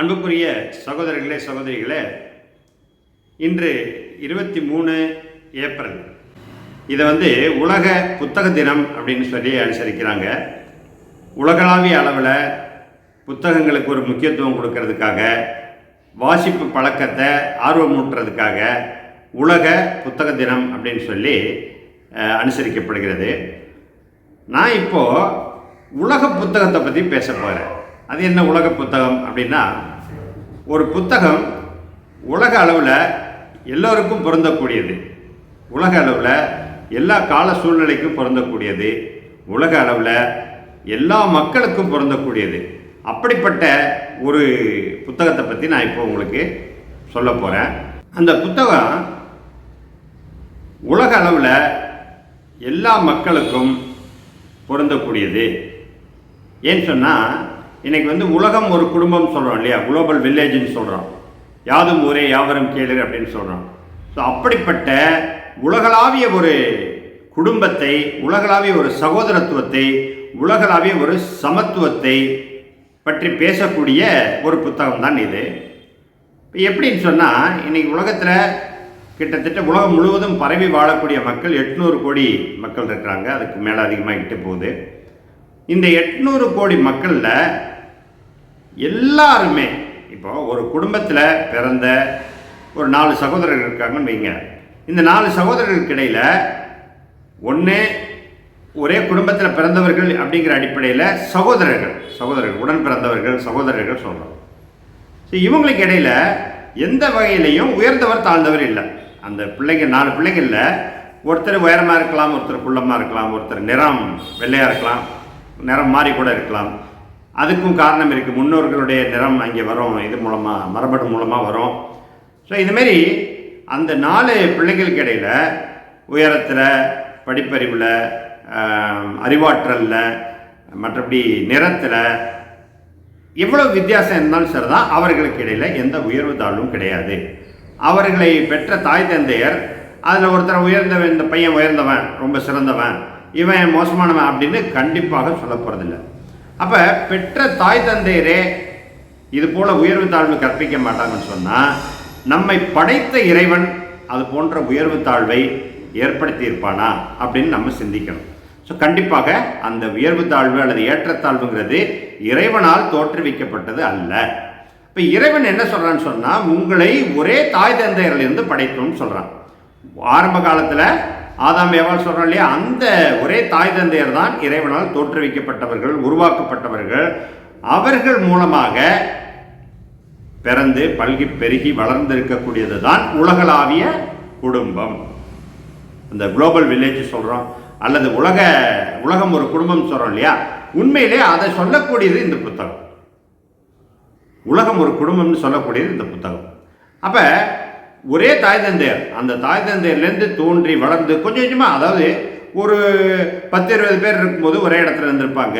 அன்புக்குரிய சகோதரர்களே சகோதரிகளே இன்று இருபத்தி மூணு ஏப்ரல். இதை வந்து உலக புத்தக தினம் அப்படின்னு சொல்லி அனுசரிக்கிறாங்க. உலகளாவிய அளவில் புத்தகங்களுக்கு ஒரு முக்கியத்துவம் கொடுக்கறதுக்காக வாசிப்பு பழக்கத்தை ஆர்வமூட்டுறதுக்காக உலக புத்தக தினம் அப்படின்னு சொல்லி அனுசரிக்கப்படுகிறது. நான் இப்போது உலக புத்தகத்தை பற்றி பேச போகிறேன் அது என்ன உலக புத்தகம் அப்படின்னா ஒரு புத்தகம் உலக அளவில் எல்லோருக்கும் பொருந்தக்கூடியது. உலக அளவில் எல்லா கால சூழ்நிலைக்கும் பொருந்தக்கூடியது. உலக அளவில் எல்லா மக்களுக்கும் பொருந்தக்கூடியது. அப்படிப்பட்ட ஒரு புத்தகத்தை பற்றி நான் இப்போ உங்களுக்கு சொல்ல போகிறேன் அந்த புத்தகம் உலக அளவில் எல்லா மக்களுக்கும் பொருந்தக்கூடியது. ஏன்னு சொன்னால் இன்னைக்கு வந்து உலகம் ஒரு குடும்பம் சொல்கிறோம் இல்லையா? குளோபல் வில்லேஜ்னு சொல்கிறோம் யாதும் ஊரே யாவரும் கேளு அப்படின்னு சொல்கிறோம் ஸோ அப்படிப்பட்ட உலகளாவிய ஒரு குடும்பத்தை உலகளாவிய ஒரு சகோதரத்துவத்தை உலகளாவிய ஒரு சமத்துவத்தை பற்றி பேசக்கூடிய ஒரு புத்தகம் தான் இது. இப்போ எப்படின்னு சொன்னால் இன்னைக்கு உலகத்தில் கிட்டத்தட்ட உலகம் முழுவதும் பரவி வாழக்கூடிய மக்கள் எட்நூறு கோடி மக்கள் இருக்கிறாங்க. அதுக்கு மேலே அதிகமாகிட்டு போகுது. இந்த எட்நூறு கோடி மக்களில் எல்லாருமே இப்போ ஒரு குடும்பத்தில் பிறந்த ஒரு நாலு சகோதரர்கள் இருக்காங்கன்னு வைங்க. இந்த நாலு சகோதரர்களுக்கு இடையில் ஒன்று ஒரே குடும்பத்தில் பிறந்தவர்கள் அப்படிங்கிற அடிப்படையில் சகோதரர்கள் சகோதரர்கள் உடன் பிறந்தவர்கள் சகோதரர்கள் சொல்கிறோம் ஸோ இவங்களுக்கு இடையில் எந்த வகையிலையும் உயர்ந்தவர் தாழ்ந்தவர் இல்லை. அந்த பிள்ளைங்க நாலு பிள்ளைங்களில் ஒருத்தர் உயரமாக இருக்கலாம் ஒருத்தர் குள்ளமாக இருக்கலாம் ஒருத்தர் நிறம் வெள்ளையாக இருக்கலாம் நிறம் மாறி கூட இருக்கலாம். அதுக்கும் காரணம் இருக்குது முன்னோர்களுடைய நிறம் அங்கே வரும். இது மூலமாக மரபணு மூலமாக வரும். ஸோ இதுமாரி அந்த நாலு பிள்ளைகளுக்கு இடையில் உயரத்தில் படிப்பறிவில் அறிவாற்றலில் மற்றபடி நிறத்தில் எவ்வளோ வித்தியாசம் இருந்தாலும் சரிதான். அவர்களுக்கு இடையில் எந்த உயர்வு தாழ்வும் கிடையாது. அவர்களை பெற்ற தாய் தந்தையர் அதில் ஒருத்தர் உயர்ந்தவன் இந்த பையன் உயர்ந்தவன் ரொம்ப சிறந்தவன் இவன் மோசமானவன் அப்படின்னு கண்டிப்பாக சொல்ல போகிறதில்லை அப்போ பெற்ற தாய் தந்தையரே இது போல உயர்வு தாழ்வு கற்பிக்க மாட்டாங்கன்னு சொன்னால் நம்மை படைத்த இறைவன் அது போன்ற உயர்வு தாழ்வை ஏற்படுத்தியிருப்பானா அப்படின்னு நம்ம சிந்திக்கணும். ஸோ கண்டிப்பாக அந்த உயர்வு தாழ்வு அல்லது ஏற்றத்தாழ்வுங்கிறது இறைவனால் தோற்றுவிக்கப்பட்டது அல்ல. இப்போ இறைவன் என்ன சொல்கிறான்னு சொன்னால் உங்களை ஒரே தாய் தந்தையரிலிருந்து படைத்தோம்னு சொல்கிறான் ஆரம்ப காலத்தில் ஆதாம் ஏவாள் சொல்கிறோம் இல்லையா? அந்த ஒரே தாய் தந்தையர் தான் இறைவனால் தோற்றுவிக்கப்பட்டவர்கள் உருவாக்கப்பட்டவர்கள். அவர்கள் மூலமாக பிறந்து பல்கி பெருகி வளர்ந்திருக்கக்கூடியது தான் உலகளாவிய குடும்பம். அந்த குளோபல் வில்லேஜ் சொல்கிறோம் அல்லது உலக உலகம் ஒரு குடும்பம் சொல்கிறோம் இல்லையா? உண்மையிலே அதை சொல்லக்கூடியது இந்த புத்தகம். உலகம் ஒரு குடும்பம்னு சொல்லக்கூடியது இந்த புத்தகம். அப்போ ஒரே தாய் தந்தையர். அந்த தாய் தந்தையர்லேருந்து தோன்றி வளர்ந்து கொஞ்சம் கொஞ்சமாக அதாவது ஒரு பத்து இருபது பேர் இருக்கும்போது ஒரே இடத்துல இருந்திருப்பாங்க.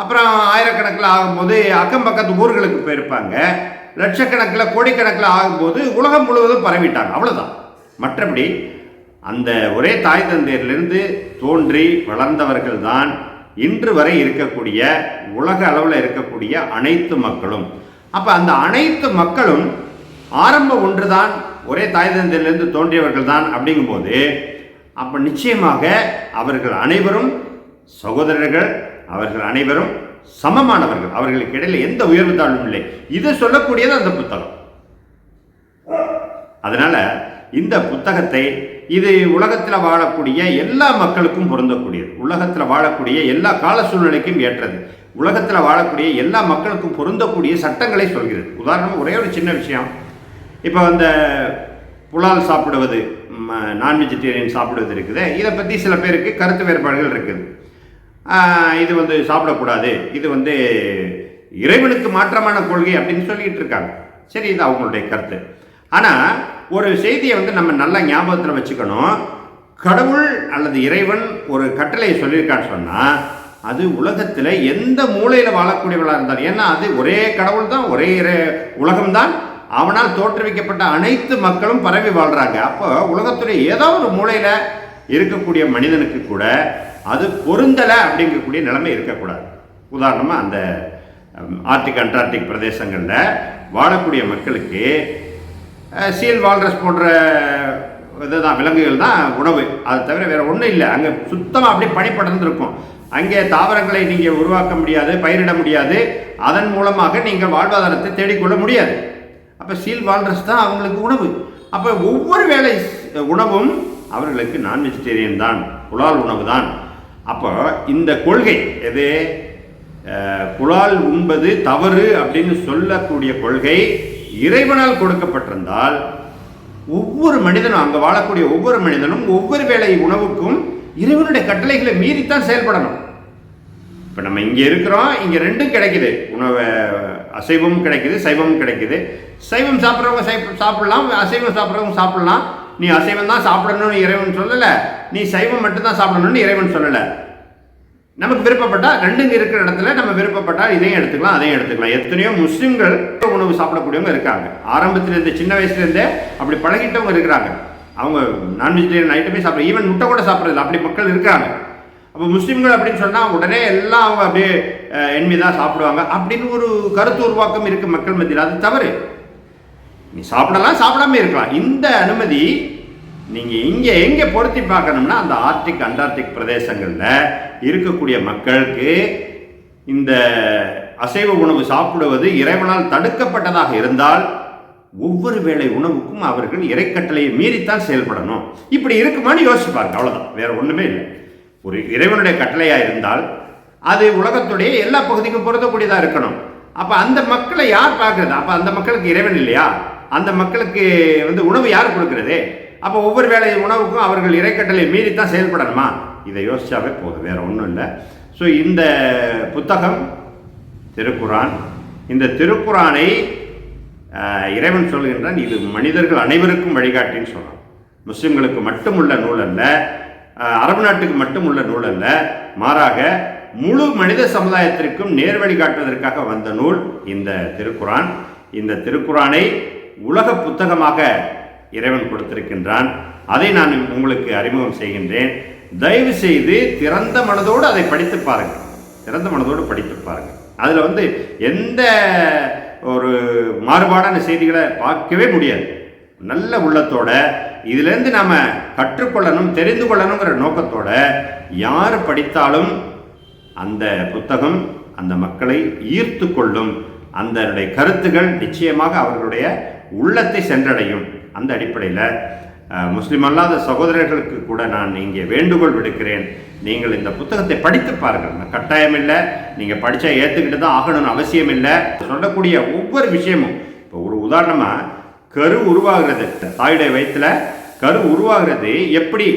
அப்புறம் ஆயிரக்கணக்கில் ஆகும்போது அக்கம் பக்கத்து ஊர்களுக்கு போயிருப்பாங்க. லட்சக்கணக்கில் கோடிக்கணக்கில் ஆகும்போது உலகம் முழுவதும் பரவிட்டாங்க. அவ்வளோதான் மற்றபடி அந்த ஒரே தாய் தந்தையரிலிருந்து தோன்றி வளர்ந்தவர்கள் தான் இன்று வரை இருக்கக்கூடிய உலக அளவில் இருக்கக்கூடிய அனைத்து மக்களும். அப்போ அந்த அனைத்து மக்களும் ஆரம்ப ஒன்றுதான் ஒரே தாய் தந்தையிலிருந்து தோன்றியவர்கள் தான் அப்படிங்கும்போது அப்போ நிச்சயமாக அவர்கள் அனைவரும் சகோதரர்கள் அவர்கள் அனைவரும் சமமானவர்கள். அவர்களுக்கு இடையில் எந்த உயர்வு தாழ்வும் இல்லை. இது சொல்லக்கூடியது அந்த புத்தகம். அதனால் இந்த புத்தகத்தை இது உலகத்தில் வாழக்கூடிய எல்லா மக்களுக்கும் பொருந்தக்கூடியது. உலகத்தில் வாழக்கூடிய எல்லா கால சூழ்நிலைக்கும் ஏற்றது. உலகத்தில் வாழக்கூடிய எல்லா மக்களுக்கும் பொருந்தக்கூடிய சட்டங்களை சொல்கிறது. உதாரணமாக ஒரே ஒரு சின்ன விஷயம். இப்போ அந்த புலால் சாப்பிடுவது நான் வெஜிடேரியன் சாப்பிடுவது இருக்குது. இதை பற்றி சில பேருக்கு கருத்து வேறுபாடுகள் இருக்குது. இது வந்து சாப்பிடக்கூடாது. இது வந்து இறைவனுக்கு மாற்றமான கொள்கை அப்படின்னு சொல்லிட்டு இருக்காங்க. சரி இது அவங்களுடைய கருத்து. ஆனால் ஒரு செய்தியை வந்து நம்ம நல்ல ஞாபகத்தில் வச்சுக்கணும். கடவுள் அல்லது இறைவன் ஒரு கட்டளையை சொல்லியிருக்கான்னு சொன்னால் அது உலகத்தில் எந்த மூலையில் வாழக்கூடியவளாக இருந்தாலும் ஏன்னா அது ஒரே கடவுள் தான் ஒரே இறை உலகம்தான். அவனால் தோற்றுவிக்கப்பட்ட அனைத்து மக்களும் பரவி வாழ்கிறாங்க அப்போ உலகத்துடைய ஏதோ ஒரு மூலையில் இருக்கக்கூடிய மனிதனுக்கு கூட அது பொருந்தலை அப்படிங்கக்கூடிய நிலைமை இருக்கக்கூடாது. உதாரணமாக அந்த ஆர்டிக் அண்டார்டிக் பிரதேசங்களில் வாழக்கூடிய மக்களுக்கு சீல் வால்ரஸ் போன்ற இதுதான் விலங்குகள் தான் உணவு. அது தவிர வேறு ஒன்றும் இல்லை. அங்கே சுத்தமாக அப்படியே பனி இருக்கும் அங்கே தாவரங்களை நீங்கள் உருவாக்க முடியாது பயிரிட முடியாது. அதன் மூலமாக நீங்கள் வாழ்வாதாரத்தை தேடிக்கொள்ள முடியாது. அப்போ சீல் வால்ரஸ் தான் அவங்களுக்கு உணவு. அப்போ ஒவ்வொரு வேலை உணவும் அவர்களுக்கு நான் வெஜிடேரியன் தான் புலால் உணவு தான். அப்போ இந்த கொள்கை எது? அஹ், புலால் உண்பது தவறு அப்படின்னு சொல்லக்கூடிய கொள்கை இறைவனால் கொடுக்கப்பட்டிருந்தால் ஒவ்வொரு மனிதனும் அங்கே வாழக்கூடிய ஒவ்வொரு மனிதனும் ஒவ்வொரு வேலை உணவுக்கும் இறைவனுடைய கட்டளைகளை மீறித்தான் செயல்படணும். இப்போ நம்ம இங்கே இருக்கிறோம் இங்கே ரெண்டும் கிடைக்குது. உணவை அசைவமும் கிடைக்குது சைவமும் கிடைக்குது. சைவம் சாப்பிட்றவங்க சை சாப்பிட்லாம் அசைவம் சாப்பிட்றவங்க சாப்பிட்லாம். நீ அசைவம் தான் சாப்பிடணும்னு இறைவன் சொல்லலை நீ சைவம் மட்டும்தான் சாப்பிடணும்னு இறைவன் சொல்லலை. நமக்கு விருப்பப்பட்டால் ரெண்டுங்க இருக்கிற இடத்துல நம்ம விருப்பப்பட்டால் இதையும் எடுத்துக்கலாம் அதையும் எடுத்துக்கலாம். எத்தனையோ முஸ்லீம்கள் உணவு சாப்பிடக்கூடியவங்க இருக்காங்க. ஆரம்பத்திலேருந்து சின்ன வயசுலேருந்தே அப்படி பழகிட்டவங்க இருக்கிறாங்க. அவங்க நான் வெஜிடேரியன் ஐட்டமே சாப்பிட ஈவன் முட்டை கூட சாப்பிட்றது அப்படி மக்கள் இருக்காங்க. அப்போ முஸ்லீம்கள் அப்படின்னு சொன்னால் உடனே எல்லாம் அவங்க அப்படியே அஹ், தான் சாப்பிடுவாங்க அப்படின்னு ஒரு கருத்து உருவாக்கம் இருக்கு மக்கள் மத்தியில். அது தவறு. நீ சாப்பிடலாம் சாப்பிடாம இருக்கலாம். இந்த அனுமதி நீங்கள் இங்கே எங்கே பொருத்தி பார்க்கணும்னா அந்த ஆர்டிக் அண்டார்டிக் பிரதேசங்களில் இருக்கக்கூடிய மக்களுக்கு இந்த அசைவ உணவு சாப்பிடுவது இறைவனால் தடுக்கப்பட்டதாக இருந்தால் ஒவ்வொரு வேளை உணவுக்கும் அவர்கள் இறைக்கட்டளையை மீறித்தான் செயல்படணும். இப்படி இருக்குமான்னு யோசிச்சு பாருங்க அவ்வளோதான் வேற ஒன்றுமே இல்லை. ஒரு இறைவனுடைய கட்டளையாக இருந்தால் அது உலகத்துடைய எல்லா பகுதிக்கும் பொருந்தக்கூடியதாக இருக்கணும். அப்போ அந்த மக்களை யார் பார்க்குறது? அப்போ அந்த மக்களுக்கு இறைவன் இல்லையா? அந்த மக்களுக்கு வந்து உணவு யார் கொடுக்கறது? அப்போ ஒவ்வொரு வேலை உணவுக்கும் அவர்கள் இறைக்கட்டளை மீறி தான் செயல்படணுமா? இதை யோசிச்சாவே போதும். வேற ஒன்றும் இல்லை. ஸோ இந்த புத்தகம் திருக்குரான் இந்த திருக்குரானை இறைவன் சொல்கின்றான். இது மனிதர்கள் அனைவருக்கும் வழிகாட்டின்னு சொல்கிறான் முஸ்லிம்களுக்கு மட்டுமுள்ள நூல் அல்ல அரபு நாட்டுக்கு மட்டுமுள்ள நூல் அல்ல மாறாக முழு மனித சமுதாயத்திற்கும் நேர் வழிகாட்டுவதற்காக வந்த நூல் இந்த திருக்குரான் இந்த திருக்குரானை உலக புத்தகமாக இறைவன் கொடுத்திருக்கின்றான். அதை நான் உங்களுக்கு அறிமுகம் செய்கின்றேன். தயவு செய்து திறந்த மனதோடு அதை படித்து பாருங்கள். திறந்த மனதோடு படித்து பாருங்கள். அதில் வந்து எந்த ஒரு மாறுபாடான செய்திகளை பார்க்கவே முடியாது. நல்ல உள்ளத்தோட இதுலேருந்து நாம் கற்றுக்கொள்ளணும் தெரிந்து கொள்ளணுங்கிற நோக்கத்தோட யார் படித்தாலும் அந்த புத்தகம் அந்த மக்களை ஈர்த்து கொள்ளும். அதனுடைய கருத்துகள் நிச்சயமாக அவர்களுடைய உள்ளத்தை சென்றடையும். அந்த அடிப்படையில் முஸ்லீம் முஸ்லிம் அல்லாத சகோதரர்களுக்கு கூட நான் இங்கே வேண்டுகோள் விடுக்கிறேன். நீங்கள் இந்த புத்தகத்தை படித்து பாருங்கள். கட்டாயம் இல்லை. நீங்கள் படித்தா ஏற்றுக்கிட்டு தான் ஆகணும்னு அவசியம் இல்லை. சொல்லக்கூடிய ஒவ்வொரு விஷயமும் இப்போ ஒரு உதாரணமாக கரு உருவாகிறது. தாயுடைய வயிற்றுல கரு உருவாகிறது எப்படி?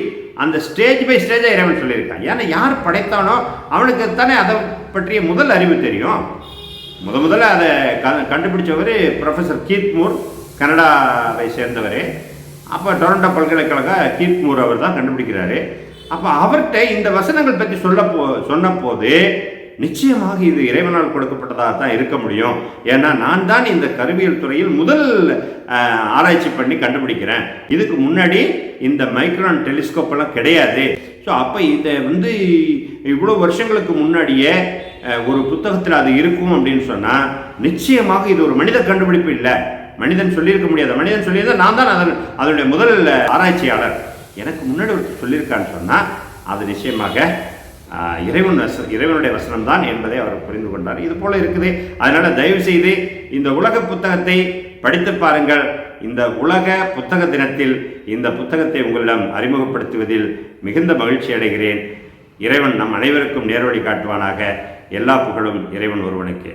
அந்த ஸ்டேஜ் பை ஸ்டேஜாக இறைவன் சொல்லியிருக்கான். ஏன்னா யார் படைத்தானோ அவனுக்கு தானே அதை பற்றிய முதல் அறிவு தெரியும். முத முதல்ல அதை க கண்டுபிடிச்சவர் ப்ரொஃபஸர் கீத்மூர் கனடாவை சேர்ந்தவர். அப்போ டொரண்டோ பல்கலைக்கழக கீத்மூர் அவர் தான் கண்டுபிடிக்கிறாரு. அப்போ அவர்கிட்ட இந்த வசனங்கள் பற்றி சொல்ல போ சொன்னபோது நிச்சயமாக இது இறைவனால் கொடுக்கப்பட்டதாக தான் இருக்க முடியும். ஏன்னா நான் தான் இந்த கருவியல் துறையில் முதல் ஆராய்ச்சி பண்ணி கண்டுபிடிக்கிறேன். இதுக்கு முன்னாடி இந்த மைக்ரான் டெலிஸ்கோப் எல்லாம் கிடையாது. ஸோ அப்போ இதை வந்து இவ்வளோ வருஷங்களுக்கு முன்னாடியே ஒரு புத்தகத்தில் அது இருக்கும் அப்படின்னு சொன்னால் நிச்சயமாக இது ஒரு மனித கண்டுபிடிப்பு இல்லை. மனிதன் சொல்லியிருக்க முடியாது. மனிதன் சொல்லியிருந்தால் நான் தான் அதன் அதனுடைய முதல் ஆராய்ச்சியாளர். எனக்கு முன்னாடி ஒருத்தர் சொல்லியிருக்கான்னு சொன்னால் அது நிச்சயமாக இறைவன் வச இறைவனுடைய வசனம் தான் என்பதை அவர் புரிந்து கொண்டார். இது போல இருக்குது. அதனால தயவு செய்து இந்த உலக புத்தகத்தை படித்து பாருங்கள். இந்த உலக புத்தக தினத்தில் இந்த புத்தகத்தை உங்களிடம் அறிமுகப்படுத்துவதில் மிகுந்த மகிழ்ச்சி அடைகிறேன். இறைவன் நம் அனைவருக்கும் நேர்வழி காட்டுவானாக. எல்லா புகழும் இறைவன் ஒருவனுக்கே.